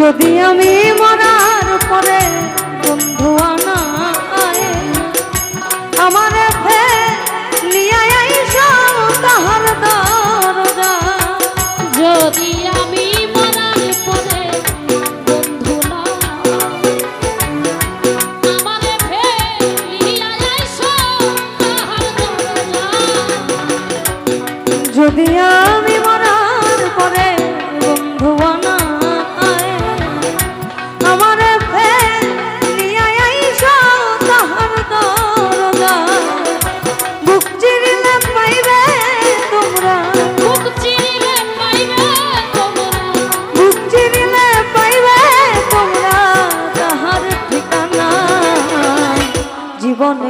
যদি আমি মরার পরে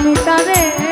আমি তারে